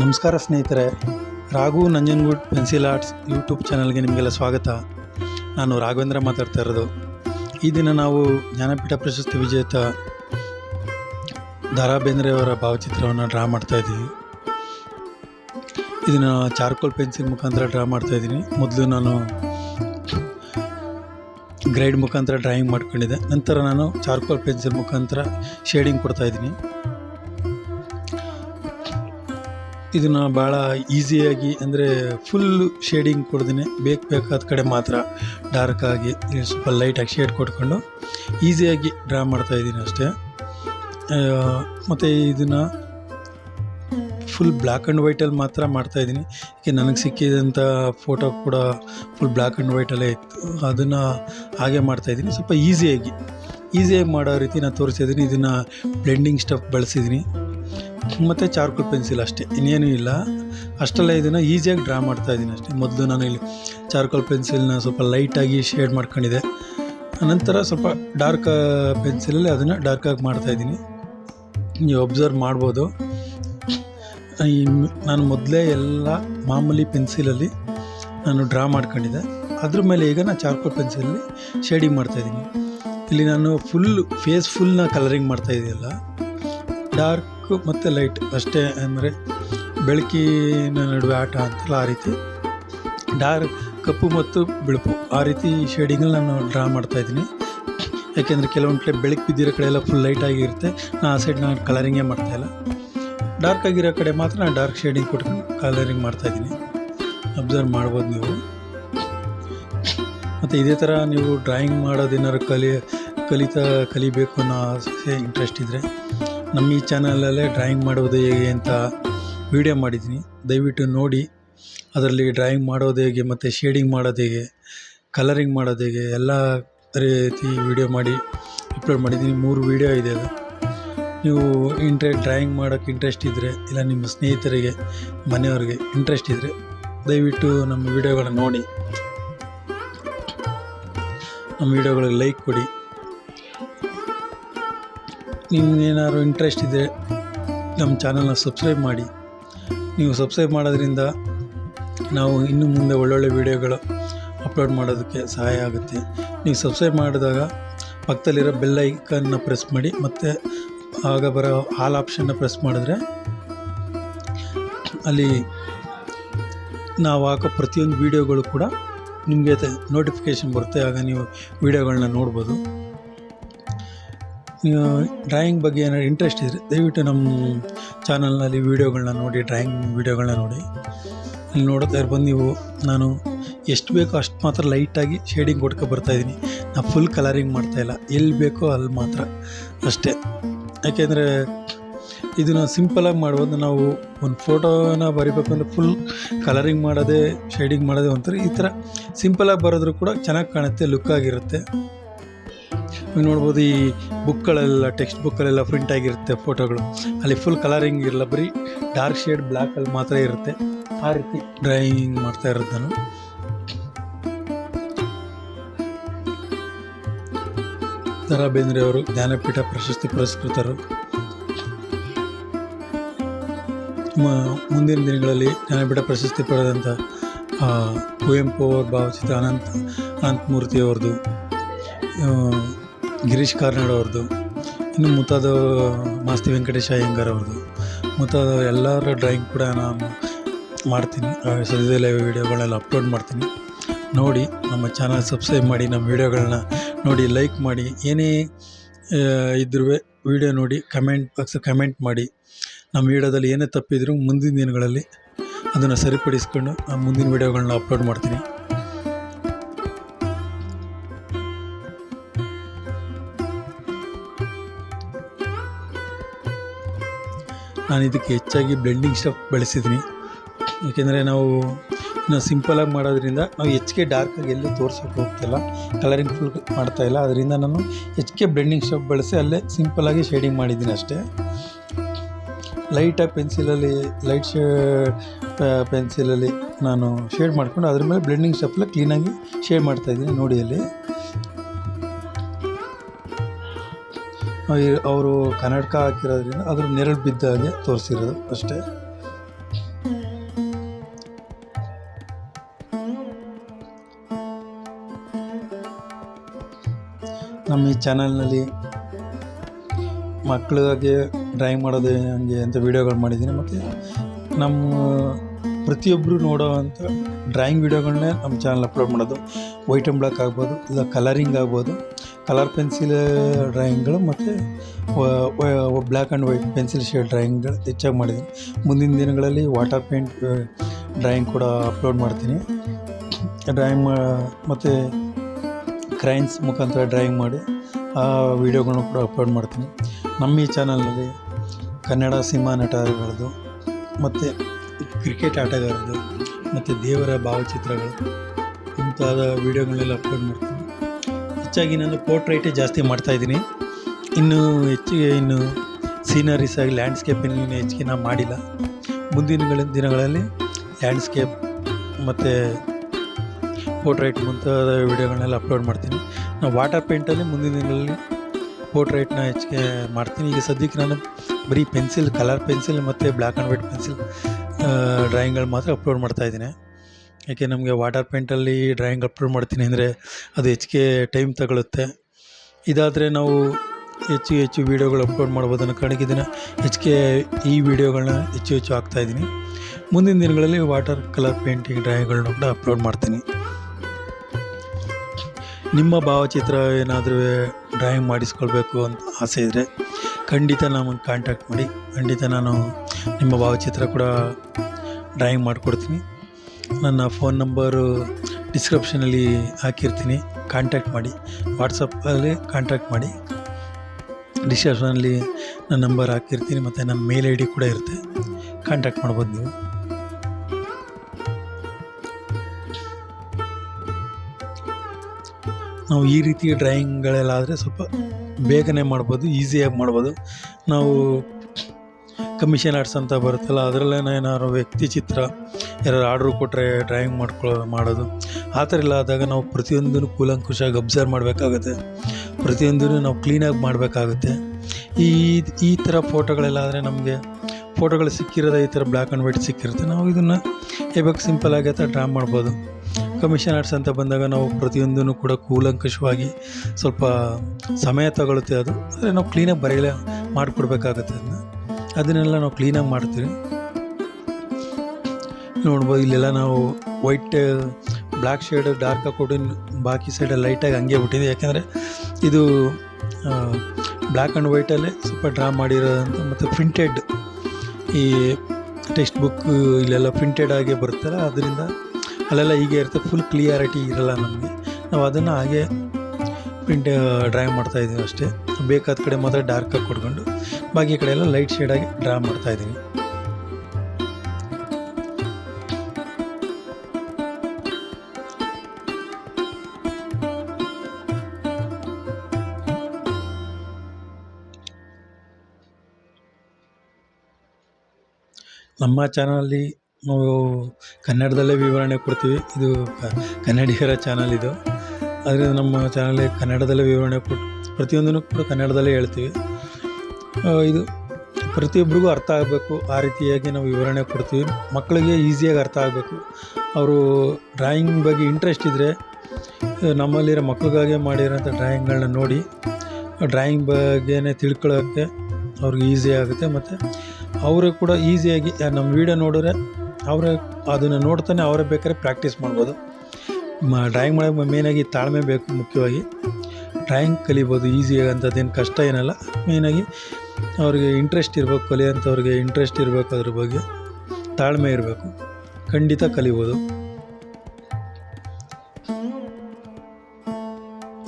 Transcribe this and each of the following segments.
ನಮಸ್ಕಾರ ಸ್ನೇಹಿತರೆ, Raghu Nanjangud pencil arts YouTube ಚಾನಲ್ಗೆ ನಿಮಗೆಲ್ಲ ಸ್ವಾಗತ. ನಾನು ರಾಘವೇಂದ್ರ ಮಾತಾಡ್ತಾ ಇರೋದು. ಈ ದಿನ ನಾವು ಜ್ಞಾನಪೀಠ ಪ್ರಶಸ್ತಿ ವಿಜೇತ ದ ರಾ ಬೇಂದ್ರೆಯವರ ಭಾವಚಿತ್ರವನ್ನು ಡ್ರಾ ಮಾಡ್ತಾ ಇದ್ದೀವಿ. ಇದನ್ನು ಚಾರ್ಕೋಲ್ ಪೆನ್ಸಿಲ್ ಮುಖಾಂತರ ಡ್ರಾ ಮಾಡ್ತಾ ಇದ್ದೀನಿ. ಮೊದಲು ನಾನು ಗ್ರೈಡ್ ಮುಖಾಂತರ ಡ್ರಾಯಿಂಗ್ ಮಾಡ್ಕೊಂಡಿದ್ದೆ. ನಂತರ ನಾನು ಚಾರ್ಕೋಲ್ ಪೆನ್ಸಿಲ್ ಮುಖಾಂತರ ಶೇಡಿಂಗ್ ಕೊಡ್ತಾ ಇದನ್ನು ಭಾಳ ಈಸಿಯಾಗಿ ಅಂದರೆ ಫುಲ್ ಶೇಡಿಂಗ್ ಕೊಡ್ದೇ ಬೇಕು ಬೇಕಾದ ಕಡೆ ಮಾತ್ರ ಡಾರ್ಕಾಗಿ ಸ್ವಲ್ಪ ಲೈಟಾಗಿ ಶೇಡ್ ಕೊಟ್ಕೊಂಡು ಈಸಿಯಾಗಿ ಡ್ರಾ ಮಾಡ್ತಾಯಿದ್ದೀನಿ ಅಷ್ಟೇ. ಮತ್ತು ಇದನ್ನು ಫುಲ್ ಬ್ಲ್ಯಾಕ್ ಆ್ಯಂಡ್ ವೈಟಲ್ಲಿ ಮಾತ್ರ ಮಾಡ್ತಾಯಿದ್ದೀನಿ ಏಕೆ ನನಗೆ ಸಿಕ್ಕಿದಂಥ ಫೋಟೋ ಕೂಡ ಫುಲ್ ಬ್ಲ್ಯಾಕ್ ಆ್ಯಂಡ್ ವೈಟಲ್ಲೇ ಇತ್ತು. ಅದನ್ನು ಹಾಗೆ ಮಾಡ್ತಾಯಿದ್ದೀನಿ ಸ್ವಲ್ಪ ಈಸಿಯಾಗಿ. ಈಸಿಯಾಗಿ ಮಾಡೋ ರೀತಿ ನಾನು ತೋರಿಸಿದ್ದೀನಿ ಇದನ್ನು ಬ್ಲೆಂಡಿಂಗ್ ಸ್ಟಫ್ ಬಳಸಿದ್ದೀನಿ. ಮತ್ತು ಚಾರ್ಕೋಲ್ ಪೆನ್ಸಿಲ್ ಅಷ್ಟೇ, ಇನ್ನೇನೂ ಇಲ್ಲ. ಅಷ್ಟೆಲ್ಲ ಇದನ್ನು ಈಸಿಯಾಗಿ ಡ್ರಾ ಮಾಡ್ತಾ ಇದ್ದೀನಿ ಅಷ್ಟೇ. ಮೊದಲು ನಾನು ಇಲ್ಲಿ ಚಾರ್ಕೋಲ್ ಪೆನ್ಸಿಲ್ನ ಸ್ವಲ್ಪ ಲೈಟಾಗಿ ಶೇಡ್ ಮಾಡ್ಕೊಂಡಿದ್ದೆ. ನಂತರ ಸ್ವಲ್ಪ ಡಾರ್ಕ್ ಪೆನ್ಸಿಲಲ್ಲಿ ಅದನ್ನು ಡಾರ್ಕಾಗಿ ಮಾಡ್ತಾಯಿದ್ದೀನಿ ನೀವು ಒಬ್ಸರ್ವ್ ಮಾಡ್ಬೋದು. ಈ ನಾನು ಮೊದಲೇ ಎಲ್ಲ ಮಾಮೂಲಿ ಪೆನ್ಸಿಲಲ್ಲಿ ನಾನು ಡ್ರಾ ಮಾಡ್ಕೊಂಡಿದ್ದೆ. ಅದ್ರ ಮೇಲೆ ಈಗ ನಾನು ಚಾರ್ಕೋಲ್ ಪೆನ್ಸಿಲಲ್ಲಿ ಶೇಡಿಂಗ್ ಮಾಡ್ತಾಯಿದ್ದೀನಿ ಇಲ್ಲಿ ನಾನು ಫುಲ್, ಫೇಸ್ ಫುಲ್ನ ಕಲರಿಂಗ್ ಮಾಡ್ತಾಯಿದ್ದೀಯಲ್ಲ ಡಾರ್ಕ್ ಮತ್ತು ಲೈಟ್ ಅಷ್ಟೇ ಅಂದರೆ ಬೆಳಕಿನ ನಡುವೆ ಆಟ ಅಂತಲ್ಲ ಆ ರೀತಿ. ಡಾರ್ಕ್ ಕಪ್ಪು ಮತ್ತು ಬಿಳುಪು. ಆ ರೀತಿ ಶೇಡಿಂಗಲ್ಲಿ ನಾನು ಡ್ರಾ ಮಾಡ್ತಾಯಿದ್ದೀನಿ ಯಾಕೆಂದರೆ ಕೆಲವೊಂದು ಕಡೆ ಬೆಳಕು ಬಿದ್ದಿರೋ ಕಡೆ ಎಲ್ಲ ಫುಲ್ ಲೈಟ್ ಆಗಿರುತ್ತೆ ನಾನು ಆ ಸೈಡ್ ನಾನು ಕಲರಿಂಗೇ ಮಾಡ್ತಾಯಿಲ್ಲ ಡಾರ್ಕ್ ಆಗಿರೋ ಕಡೆ ಮಾತ್ರ ನಾನು ಡಾರ್ಕ್ ಶೇಡಿಂಗ್ ಕೊಟ್ಕೊಂಡು ಕಲರಿಂಗ್ ಮಾಡ್ತಾಯಿದ್ದೀನಿ ಅಬ್ಸರ್ವ್ ಮಾಡ್ಬೋದು ನೀವು. ಮತ್ತು ಇದೇ ಥರ ನೀವು ಡ್ರಾಯಿಂಗ್ ಮಾಡೋದೇನಾದ್ರು ಕಲಿ, ಕಲಿತಾ, ಕಲಿಬೇಕು ಅನ್ನೋ ಆಸೆ ಇಂಟ್ರೆಸ್ಟ್ ಇದ್ದರೆ ನಮ್ಮ ಈ ಚಾನಲಲ್ಲೇ ಡ್ರಾಯಿಂಗ್ ಮಾಡೋದು ಹೇಗೆ ಅಂತ ವೀಡಿಯೋ ಮಾಡಿದ್ದೀನಿ. ದಯವಿಟ್ಟು ನೋಡಿ. ಅದರಲ್ಲಿ ಡ್ರಾಯಿಂಗ್ ಮಾಡೋದು ಹೇಗೆ, ಮತ್ತು ಶೇಡಿಂಗ್ ಮಾಡೋದು ಹೇಗೆ, ಕಲರಿಂಗ್ ಮಾಡೋದು ಹೇಗೆ, ಎಲ್ಲ ರೀತಿ ವಿಡಿಯೋ ಮಾಡಿ ಅಪ್ಲೋಡ್ ಮಾಡಿದ್ದೀನಿ. ಮೂರು ವಿಡಿಯೋ ಇದೆ ಅದು. ನೀವು ಇಂಟ್ರೆ, ಡ್ರಾಯಿಂಗ್ ಮಾಡೋಕ್ಕೆ ಇಂಟ್ರೆಸ್ಟ್ ಇದ್ದರೆ, ಇಲ್ಲ ನಿಮ್ಮ ಸ್ನೇಹಿತರಿಗೆ, ಮನೆಯವ್ರಿಗೆ ಇಂಟ್ರೆಸ್ಟ್ ಇದ್ದರೆ, ದಯವಿಟ್ಟು ನಮ್ಮ ವಿಡಿಯೋಗಳನ್ನು ನೋಡಿ. ನಮ್ಮ ವಿಡಿಯೋಗಳಿಗೆ ಲೈಕ್ ಕೊಡಿ. ನಿಮ್ಗೇನಾದ್ರು ಇಂಟ್ರೆಸ್ಟ್ ಇದ್ದರೆ ನಮ್ಮ ಚಾನಲ್ನ ಸಬ್ಸ್ಕ್ರೈಬ್ ಮಾಡಿ. ನೀವು ಸಬ್ಸ್ಕ್ರೈಬ್ ಮಾಡೋದ್ರಿಂದ ನಾವು ಇನ್ನು ಮುಂದೆ ಒಳ್ಳೊಳ್ಳೆ ವೀಡಿಯೋಗಳು ಅಪ್ಲೋಡ್ ಮಾಡೋದಕ್ಕೆ ಸಹಾಯ ಆಗುತ್ತೆ. ನೀವು ಸಬ್ಸ್ಕ್ರೈಬ್ ಮಾಡಿದಾಗ ಪಕ್ಕದಲ್ಲಿರೋ ಬೆಲ್ ಐಕನ್ನ ಪ್ರೆಸ್ ಮಾಡಿ, ಮತ್ತು ಆಗ ಬರೋ ಆಲ್ ಆಪ್ಷನ್ನ ಪ್ರೆಸ್ ಮಾಡಿದ್ರೆ ಅಲ್ಲಿ ನಾವು ಹಾಕೋ ಪ್ರತಿಯೊಂದು ವೀಡಿಯೋಗಳು ಕೂಡ ನಿಮಗೆ ನೋಟಿಫಿಕೇಷನ್ ಬರುತ್ತೆ. ಆಗ ನೀವು ವೀಡಿಯೋಗಳನ್ನ ನೋಡ್ಬೋದು. ಡ್ರಾಯಿಂಗ್ ಬಗ್ಗೆ ಏನಾದ್ರು ಇಂಟ್ರೆಸ್ಟ್ ಇದ್ದರೆ ದಯವಿಟ್ಟು ನಮ್ಮ ಚಾನಲ್ನಲ್ಲಿ ವೀಡಿಯೋಗಳನ್ನ ನೋಡಿ ಡ್ರಾಯಿಂಗ್ ವೀಡಿಯೋಗಳನ್ನ ನೋಡಿ. ಇಲ್ಲಿ ನೋಡ್ತಾ ಇರ್ಬೋದು ನೀವು, ನಾನು ಎಷ್ಟು ಬೇಕೋ ಅಷ್ಟು ಮಾತ್ರ ಲೈಟಾಗಿ ಶೇಡಿಂಗ್ ಕೊಡ್ಕೊ ಬರ್ತಾಯಿದ್ದೀನಿ ನಾನು ಫುಲ್ ಕಲರಿಂಗ್ ಮಾಡ್ತಾಯಿಲ್ಲ ಎಲ್ಲಿ ಬೇಕೋ ಅಲ್ಲಿ ಮಾತ್ರ. ಅಷ್ಟೇ. ಯಾಕೆಂದರೆ ಇದನ್ನು ಸಿಂಪಲಾಗಿ ಮಾಡ್ಬೋದು ನಾವು ಒಂದು ಫೋಟೋನ ಬರಿಬೇಕು ಅಂದರೆ ಫುಲ್ ಕಲರಿಂಗ್ ಮಾಡೋದೇ ಶೇಡಿಂಗ್ ಮಾಡೋದೇ ಒಂಥರ ಈ ಥರ ಸಿಂಪಲಾಗಿ ಬರೋದ್ರೂ ಕೂಡ ಚೆನ್ನಾಗಿ ಕಾಣುತ್ತೆ ಲುಕ್ ಆಗಿರುತ್ತೆ. ನೀವು ನೋಡ್ಬೋದು ಈ ಬುಕ್ಗಳೆಲ್ಲ ಟೆಕ್ಸ್ಟ್ ಬುಕ್ಗಳೆಲ್ಲ ಪ್ರಿಂಟ್ ಆಗಿರುತ್ತೆ ಫೋಟೋಗಳು ಅಲ್ಲಿ ಫುಲ್ ಕಲರಿಂಗ್ ಇರಲ್ಲ, ಬರೀ ಡಾರ್ಕ್ ಶೇಡ್ ಬ್ಲ್ಯಾಕಲ್ಲಿ ಮಾತ್ರ ಇರುತ್ತೆ. ಆ ರೀತಿ ಡ್ರಾಯಿಂಗ್ ಮಾಡ್ತಾ ಇರೋದು ನಾನು. ದ ಬೇಂದ್ರೆ ಅವರು ಜ್ಞಾನಪೀಠ ಪ್ರಶಸ್ತಿ ಪುರಸ್ಕೃತರು. ಮುಂದಿನ ದಿನಗಳಲ್ಲಿ ಜ್ಞಾನಪೀಠ ಪ್ರಶಸ್ತಿ ಪಡೆದಂಥ ಕುವೆಂಪು ಅವ್ರ ಭಾವಚಿತ್ರ ಅನಂತ ಅನಂತಮೂರ್ತಿ ಅವ್ರದ್ದು ಗಿರೀಶ್ ಕಾರ್ನಾಡ್ ಅವ್ರದ್ದು, ಇನ್ನು ಮುಂತಾದ ಮಾಸ್ತಿ ವೆಂಕಟೇಶ ಅಯ್ಯಂಗಾರ್ ಅವ್ರದ್ದು, ಮುಂತಾದ ಎಲ್ಲರ ಡ್ರಾಯಿಂಗ್ ಕೂಡ ನಾನು ಮಾಡ್ತೀನಿ. ಸದ್ಯದಲ್ಲೇ ವೀಡಿಯೋಗಳನ್ನೆಲ್ಲ ಅಪ್ಲೋಡ್ ಮಾಡ್ತೀನಿ. ನೋಡಿ, ನಮ್ಮ ಚಾನಲ್ ಸಬ್ಸ್ಕ್ರೈಬ್ ಮಾಡಿ, ನಮ್ಮ ವೀಡಿಯೋಗಳನ್ನ ನೋಡಿ ಲೈಕ್ ಮಾಡಿ, ಏನೇ ಇದ್ರೂ ವೀಡಿಯೋ ನೋಡಿ ಕಮೆಂಟ್ ಬಾಕ್ಸ್ ಕಮೆಂಟ್ ಮಾಡಿ, ನಮ್ಮ ವೀಡಿಯೋದಲ್ಲಿ ಏನೇ ತಪ್ಪಿದ್ರು ಮುಂದಿನ ದಿನಗಳಲ್ಲಿ ಅದನ್ನು ಸರಿಪಡಿಸ್ಕೊಂಡು ಮುಂದಿನ ವೀಡಿಯೋಗಳನ್ನ ಅಪ್ಲೋಡ್ ಮಾಡ್ತೀನಿ. ನಾನು ಇದಕ್ಕೆ ಹೆಚ್ಚಾಗಿ ಬ್ಲೆಂಡಿಂಗ್ ಸ್ಟಫ್ ಬಳಸಿದ್ದೀನಿ. ಏಕೆಂದರೆ ನಾವು ಇನ್ನು ಸಿಂಪಲಾಗಿ ಮಾಡೋದ್ರಿಂದ ನಾವು ಹೆಚ್ಚಿಗೆ ಡಾರ್ಕಾಗಿ ಎಲ್ಲೂ ತೋರ್ಸೋಕೆ ಹೋಗ್ತಿಲ್ಲ ಕಲರಿಂಗ್ ಫುಲ್ ಮಾಡ್ತಾಯಿಲ್ಲ ಅದರಿಂದ ನಾನು ಹೆಚ್ಚಿಗೆ ಬ್ಲೆಂಡಿಂಗ್ ಸ್ಟಫ್ ಬಳಸಿ ಅಲ್ಲೇ ಸಿಂಪಲಾಗಿ ಶೇಡಿಂಗ್ ಮಾಡಿದ್ದೀನಿ ಅಷ್ಟೇ. ಲೈಟಾಗಿ ಪೆನ್ಸಿಲಲ್ಲಿ ಲೈಟ್ ಶೇ ಪೆನ್ಸಿಲಲ್ಲಿ ನಾನು ಶೇಡ್ ಮಾಡ್ಕೊಂಡು ಅದ್ರ ಮೇಲೆ ಬ್ಲೆಂಡಿಂಗ್ ಸ್ಟಫ್ಲ ಕ್ಲೀನಾಗಿ ಶೇಡ್ ಮಾಡ್ತಾಯಿದ್ದೀನಿ ನೋಡಿ ಅಲ್ಲಿ. ಅವರು ಕನ್ನಡಕ ಹಾಕಿರೋದ್ರಿಂದ ಅದ್ರ ನೆರಳು ಬಿದ್ದ ಹಾಗೆ ತೋರಿಸಿರೋದು ಅಷ್ಟೇ. ನಮ್ಮ ಈ ಚಾನಲ್ನಲ್ಲಿ ಮಕ್ಕಳಿಗಾಗಿ ಡ್ರಾಯಿಂಗ್ ಮಾಡೋದು ಹಂಗೆ ಅಂತ ವೀಡಿಯೋಗಳು ಮಾಡಿದ್ದೀನಿ. ಮತ್ತು ನಮ್ಮ ಪ್ರತಿಯೊಬ್ಬರು ನೋಡೋವಂಥ ಡ್ರಾಯಿಂಗ್ ವೀಡಿಯೋಗಳನ್ನೇ ನಮ್ಮ ಚಾನಲ್ ಅಪ್ಲೋಡ್ ಮಾಡೋದು. ವೈಟ್ ಆ್ಯಂಡ್ ಬ್ಲ್ಯಾಕ್ ಆಗ್ಬೋದು, ಇಲ್ಲ ಕಲರಿಂಗ್ ಆಗ್ಬೋದು. ಕಲರ್ ಪೆನ್ಸಿಲ್ ಡ್ರಾಯಿಂಗ್ಗಳು ಮತ್ತು black and white pencil shade ಡ್ರಾಯಿಂಗ್ಗಳು ಹೆಚ್ಚಾಗಿ ಮಾಡಿದ್ದೀನಿ. ಮುಂದಿನ ದಿನಗಳಲ್ಲಿ ವಾಟರ್ ಪೇಂಟ್ ಡ್ರಾಯಿಂಗ್ ಕೂಡ ಅಪ್ಲೋಡ್ ಮಾಡ್ತೀನಿ. ಡ್ರಾಯಿಂಗ್ ಮತ್ತು ಕ್ರೈನ್ಸ್ ಮುಖಾಂತರ ಡ್ರಾಯಿಂಗ್ ಮಾಡಿ, ಆ ವಿಡಿಯೋಗಳನ್ನು ಕೂಡ ಅಪ್ಲೋಡ್ ಮಾಡ್ತೀನಿ. ನಮ್ಮ ಈ ಚಾನಲ್ನಲ್ಲಿ ಕನ್ನಡ ಸಿನಿಮಾ ನಟರುಗಳದ್ದು ಮತ್ತು ಕ್ರಿಕೆಟ್ ಆಟಗಾರರು ಮತ್ತು ದೇವರ ಭಾವಚಿತ್ರಗಳು ಮುಂತಾದ ವೀಡಿಯೋಗಳನ್ನೆಲ್ಲ ಅಪ್ಲೋಡ್ ಮಾಡ್ತೀನಿ. ಹೆಚ್ಚಾಗಿ ನಾನು ಪೋರ್ಟ್ರೈಟೇ ಜಾಸ್ತಿ ಮಾಡ್ತಾಯಿದ್ದೀನಿ ಇನ್ನೂ ಹೆಚ್ಚಿಗೆ ಇನ್ನು ಸೀನರೀಸ್ ಆಗಿ ಲ್ಯಾಂಡ್ಸ್ಕೇಪಿಂಗ್ ಇನ್ನು ಹೆಚ್ಚಿಗೆ ನಾನು ಮಾಡಿಲ್ಲ. ಮುಂದಿನ ದಿನಗಳಲ್ಲಿ ಲ್ಯಾಂಡ್ಸ್ಕೇಪ್ ಮತ್ತು ಪೋರ್ಟ್ರೇಟ್ ಮುಂತಾದ ವೀಡಿಯೋಗಳನ್ನೆಲ್ಲ ಅಪ್ಲೋಡ್ ಮಾಡ್ತೀನಿ. ನಾನು ವಾಟರ್ ಪೇಂಟಲ್ಲಿ ಮುಂದಿನ ದಿನಗಳಲ್ಲಿ ಪೋರ್ಟ್ರೈಟ್ನ ಹೆಚ್ಚಿಗೆ ಮಾಡ್ತೀನಿ. ಈಗ ಸದ್ಯಕ್ಕೆ ನಾನು ಬರೀ ಪೆನ್ಸಿಲ್, ಕಲರ್ ಪೆನ್ಸಿಲ್ ಮತ್ತು ಬ್ಲ್ಯಾಕ್ ಆ್ಯಂಡ್ ವೈಟ್ ಪೆನ್ಸಿಲ್ ಡ್ರಾಯಿಂಗ್ಗಳು ಮಾತ್ರ ಅಪ್ಲೋಡ್ ಮಾಡ್ತಾ ಇದ್ದೀನಿ. ಯಾಕೆ ನಮಗೆ ವಾಟರ್ ಪೇಂಟಲ್ಲಿ ಡ್ರಾಯಿಂಗ್ ಅಪ್ಲೋಡ್ ಮಾಡ್ತೀನಿ ಅಂದರೆ ಅದು ಹೆಚ್ಚಿಗೆ ಟೈಮ್ ತಗೊಳುತ್ತೆ. ಇದಾದರೆ ನಾವು ಹೆಚ್ಚು ಹೆಚ್ಚು ವೀಡಿಯೋಗಳು ಅಪ್ಲೋಡ್ ಮಾಡ್ಬೋದು ಅನ್ನೋ ಕಾರಣಕ್ಕೆ ಹೆಚ್ಚಿಗೆ ಈ ವೀಡಿಯೋಗಳನ್ನ ಹೆಚ್ಚು ಹೆಚ್ಚು ಹಾಕ್ತಾಯಿದ್ದೀನಿ ಮುಂದಿನ ದಿನಗಳಲ್ಲಿ ವಾಟರ್ ಕಲರ್ ಪೇಂಟಿಂಗ್ ಡ್ರಾಯಿಂಗ್ಗಳನ್ನ ಕೂಡ ಅಪ್ಲೋಡ್ ಮಾಡ್ತೀನಿ. ನಿಮ್ಮ ಭಾವಚಿತ್ರ ಏನಾದರೂ ಡ್ರಾಯಿಂಗ್ ಮಾಡಿಸ್ಕೊಳ್ಬೇಕು ಅಂತ ಆಸೆ ಇದ್ದರೆ ಖಂಡಿತ ನಮಗೆ ಕಾಂಟ್ಯಾಕ್ಟ್ ಮಾಡಿ, ಖಂಡಿತ ನಾನು ನಿಮ್ಮ ಭಾವಚಿತ್ರ ಕೂಡ ಡ್ರಾಯಿಂಗ್ ಮಾಡಿಕೊಡ್ತೀನಿ. ನನ್ನ ಫೋನ್ ನಂಬರು ಡಿಸ್ಕ್ರಿಪ್ಷನಲ್ಲಿ ಹಾಕಿರ್ತೀನಿ. ಕಾಂಟ್ಯಾಕ್ಟ್ ಮಾಡಿ ವಾಟ್ಸಪ್ಪಲ್ಲಿ ಕಾಂಟ್ಯಾಕ್ಟ್ ಮಾಡಿ. ಡಿಸ್ಕ್ರಿಪ್ಷನಲ್ಲಿ ನನ್ನ ನಂಬರ್ ಹಾಕಿರ್ತೀನಿ, ಮತ್ತು ನನ್ನ ಮೇಲ್ ಐ ಡಿ ಕೂಡ ಇರುತ್ತೆ. ಕಾಂಟ್ಯಾಕ್ಟ್ ಮಾಡ್ಬೋದು ನೀವು. ನಾವು ಈ ರೀತಿ ಡ್ರಾಯಿಂಗ್ಗಳೆಲ್ಲ ಆದರೆ ಸ್ವಲ್ಪ ಬೇಗನೆ ಮಾಡ್ಬೋದು ಈಸಿಯಾಗಿ ಮಾಡ್ಬೋದು. ನಾವು ಕಮಿಷನ್ ಆರ್ಟ್ಸ್ ಅಂತ ಬರುತ್ತಲ್ಲ ಅದರಲ್ಲೇ ಏನಾದ್ರು ವ್ಯಕ್ತಿ ಚಿತ್ರ ಯಾರು ಆರ್ಡ್ರು ಕೊಟ್ಟರೆ ಡ್ರಾಯಿಂಗ್ ಮಾಡ್ಕೊಳ್ಳೋ ಮಾಡೋದು. ಆ ಥರ ಎಲ್ಲ ಆದಾಗ ನಾವು ಪ್ರತಿಯೊಂದನ್ನು ಕೂಲಂಕುಷಾಗಿ ಅಬ್ಸರ್ವ್ ಮಾಡಬೇಕಾಗುತ್ತೆ. ಪ್ರತಿಯೊಂದನ್ನು ನಾವು ಕ್ಲೀನಾಗಿ ಮಾಡಬೇಕಾಗುತ್ತೆ. ಈ ಈ ಥರ ಫೋಟೋಗಳೆಲ್ಲ ಆದರೆ ನಮಗೆ ಫೋಟೋಗಳು ಸಿಕ್ಕಿರೋದೇ ಈ ಥರ ಬ್ಲ್ಯಾಕ್ ಆ್ಯಂಡ್ ವೈಟ್ ಸಿಕ್ಕಿರುತ್ತೆ. ನಾವು ಇದನ್ನು ಹೇಗೆ ಸಿಂಪಲ್ ಆಗಿ ಆ ಥರ ಡ್ರಾ ಮಾಡ್ಬೋದು. ಕಮಿಷನ್ ಆರ್ಟ್ಸ್ ಅಂತ ಬಂದಾಗ ನಾವು ಪ್ರತಿಯೊಂದನ್ನು ಕೂಡ ಕೂಲಂಕಷವಾಗಿ ಸ್ವಲ್ಪ ಸಮಯ ತಗೊಳುತ್ತೆ ಅದು. ಆದರೆ ನಾವು ಕ್ಲೀನಾಗಿ ಬರೆಯಲೇ ಮಾಡಿಕೊಡ್ಬೇಕಾಗತ್ತೆ ಅದನ್ನ. ಅದನ್ನೆಲ್ಲ ನಾವು ಕ್ಲೀನಾಗಿ ಮಾಡ್ತೀವಿ. ನೋಡ್ಬೋದು ಇಲ್ಲೆಲ್ಲ ನಾವು ವೈಟ್ ಬ್ಲ್ಯಾಕ್ ಶೇಡ್ ಡಾರ್ಕ್ ಹಾಕೊಟ್ಟು ಬಾಕಿ ಸೈಡಲ್ಲಿ ಲೈಟಾಗಿ ಹಂಗೆ ಬಿಟ್ಟಿದೆ. ಯಾಕೆಂದರೆ ಇದು ಬ್ಲ್ಯಾಕ್ ಆ್ಯಂಡ್ ವೈಟಲ್ಲೇ ಸ್ವಲ್ಪ ಡ್ರಾ ಮಾಡಿರೋದಂತ ಮತ್ತು ಪ್ರಿಂಟೆಡ್ ಈ ಟೆಕ್ಸ್ಟ್ ಬುಕ್ ಇಲ್ಲೆಲ್ಲ ಪ್ರಿಂಟೆಡ್ ಆಗಿ ಬರುತ್ತಲ್ಲ, ಅದರಿಂದ ಅಲ್ಲೆಲ್ಲ ಹೀಗೆ ಇರುತ್ತೆ ಫುಲ್ ಕ್ಲಿಯಾರಿಟಿ ಇರಲ್ಲ ನಮಗೆ. ನಾವು ಅದನ್ನು ಹಾಗೆ ಪ್ರಿಂಟ್ ಡ್ರಾಯಿಂಗ್ ಮಾಡ್ತಾಯಿದ್ದೀವಿ ಅಷ್ಟೇ. ಬೇಕಾದ ಕಡೆ ಮಾತ್ರ ಡಾರ್ಕಾಗಿ ಕೊಟ್ಕೊಂಡು, ಬಾಕಿ ಕಡೆ ಎಲ್ಲ ಲೈಟ್ ಶೇಡಾಗಿ ಡ್ರಾ ಮಾಡ್ತಾಯಿದ್ದೀನಿ ನಮ್ಮ ಚಾನಲಲ್ಲಿ ನಾವು ಕನ್ನಡದಲ್ಲೇ ವಿವರಣೆ ಕೊಡ್ತೀವಿ. ಇದು ಕನ್ನಡಿಗರ ಚಾನಲ್ ಇದು. ಅದರಿಂದ ನಮ್ಮ ಚಾನಲ್ ಕನ್ನಡದಲ್ಲೇ ವಿವರಣೆ ಕೊಟ್ಟು ಪ್ರತಿಯೊಂದನ್ನು ಕೂಡ ಕನ್ನಡದಲ್ಲೇ ಹೇಳ್ತೀವಿ. ಇದು ಪ್ರತಿಯೊಬ್ಬರಿಗೂ ಅರ್ಥ ಆಗಬೇಕು. ಆ ರೀತಿಯಾಗಿ ನಾವು ವಿವರಣೆ ಕೊಡ್ತೀವಿ. ಮಕ್ಕಳಿಗೆ ಈಸಿಯಾಗಿ ಅರ್ಥ ಆಗಬೇಕು. ಅವರು ಡ್ರಾಯಿಂಗ್ ಬಗ್ಗೆ ಇಂಟ್ರೆಸ್ಟ್ ಇದ್ದರೆ ನಮ್ಮಲ್ಲಿರೋ ಮಕ್ಕಳಿಗಾಗೆ ಮಾಡಿರೋಂಥ ಡ್ರಾಯಿಂಗ್ಗಳನ್ನ ನೋಡಿ ಡ್ರಾಯಿಂಗ್ ಬಗ್ಗೆನೇ ತಿಳ್ಕೊಳ್ಳೋಕ್ಕೆ ಅವ್ರಿಗೆ ಈಸಿ ಆಗುತ್ತೆ. ಮತ್ತು ಅವರು ಕೂಡ ಈಸಿಯಾಗಿ ನಮ್ಮ ವೀಡಿಯೋ ನೋಡಿದ್ರೆ ಅವರೇ ಅದನ್ನು ನೋಡ್ತಾನೆ ಅವರೇ ಬೇಕಾದ್ರೆ ಪ್ರಾಕ್ಟೀಸ್ ಮಾಡ್ಬೋದು. ಮ ಡ್ರಾಯಿಂಗ್ ಮಾಡೋಕೆ ಮೇಯ್ನಾಗಿ ತಾಳ್ಮೆ ಬೇಕು ಮುಖ್ಯವಾಗಿ. ಡ್ರಾಯಿಂಗ್ ಕಲಿಬೋದು ಈಸಿಯಾಗಿ ಅಂಥದ್ದೇನು ಕಷ್ಟ ಏನಲ್ಲ. ಮೇಯ್ನಾಗಿ ಅವ್ರಿಗೆ ಇಂಟ್ರೆಸ್ಟ್ ಇರಬೇಕು ಕಲಿಯೋಂಥವ್ರಿಗೆ ಇಂಟ್ರೆಸ್ಟ್ ಇರಬೇಕು ಅದ್ರ ಬಗ್ಗೆ ತಾಳ್ಮೆ ಇರಬೇಕು. ಖಂಡಿತ ಕಲಿಬೋದು.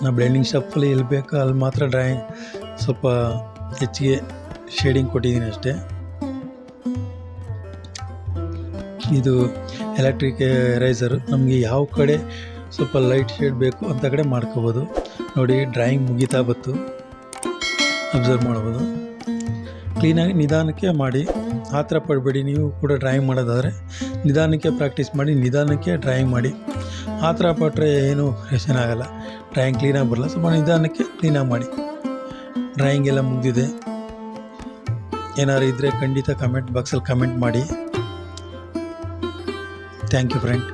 ನಾ ಬ್ಲೆಂಡಿಂಗ್ ಶಾಪಲ್ಲಿ ಎಲ್ಲಿ ಬೇಕೋ, ಅಲ್ಲಿ ಮಾತ್ರ ಡ್ರಾಯಿಂಗ್ ಸ್ವಲ್ಪ ಹೆಚ್ಚಿಗೆ ಶೇಡಿಂಗ್ ಕೊಟ್ಟಿದ್ದೀನಿ ಅಷ್ಟೇ. ಇದು ಎಲೆಕ್ಟ್ರಿಕ್ ರೈಸರು ನಮಗೆ ಯಾವ ಕಡೆ ಸ್ವಲ್ಪ ಲೈಟ್ ಶೇಡ್ ಬೇಕು ಅಂತ ಕಡೆ ಮಾಡ್ಕೋಬೋದು. ನೋಡಿ ಡ್ರಾಯಿಂಗ್ ಮುಗಿತಾ ಬತ್ತು ಅಬ್ಸರ್ವ್ ಮಾಡ್ಬೋದು. ಕ್ಲೀನಾಗಿ ನಿಧಾನಕ್ಕೆ ಮಾಡಿ. ಆ ಥರ ಪಡಬೇಡಿ, ನೀವು ಕೂಡ ಡ್ರಾಯಿಂಗ್ ಮಾಡೋದಾದರೆ ನಿಧಾನಕ್ಕೆ ಪ್ರಾಕ್ಟೀಸ್ ಮಾಡಿ, ನಿಧಾನಕ್ಕೆ ಡ್ರಾಯಿಂಗ್ ಮಾಡಿ. ಆ ಥರ ಪಟ್ಟರೆ ಏನು ಆಗೋಲ್ಲ. ಡ್ರಾಯಿಂಗ್ ಕ್ಲೀನಾಗಿ ಬರಲ್ಲ, ಸ್ವಲ್ಪ ನಿಧಾನಕ್ಕೆ ಕ್ಲೀನಾಗಿ ಮಾಡಿ. ಡ್ರಾಯಿಂಗ್ ಎಲ್ಲ ಮುಗಿದಿದೆ. ಏನಾದ್ರು ಇದ್ದರೆ ಖಂಡಿತ ಕಮೆಂಟ್ ಬಾಕ್ಸಲ್ಲಿ ಕಮೆಂಟ್ ಮಾಡಿ. தேங்க்யூ ஃப்ரெண்ட்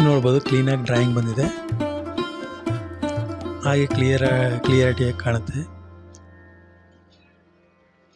ನೋಡ್ಬೋದು ಕ್ಲೀನಾಗಿ ಡ್ರಾಯಿಂಗ್ ಬಂದಿದೆ ಹಾಗೆ ಕ್ಲಿಯರ್ ಕ್ಲಿಯರಿಟಿಯಾಗಿ ಕಾಣುತ್ತೆ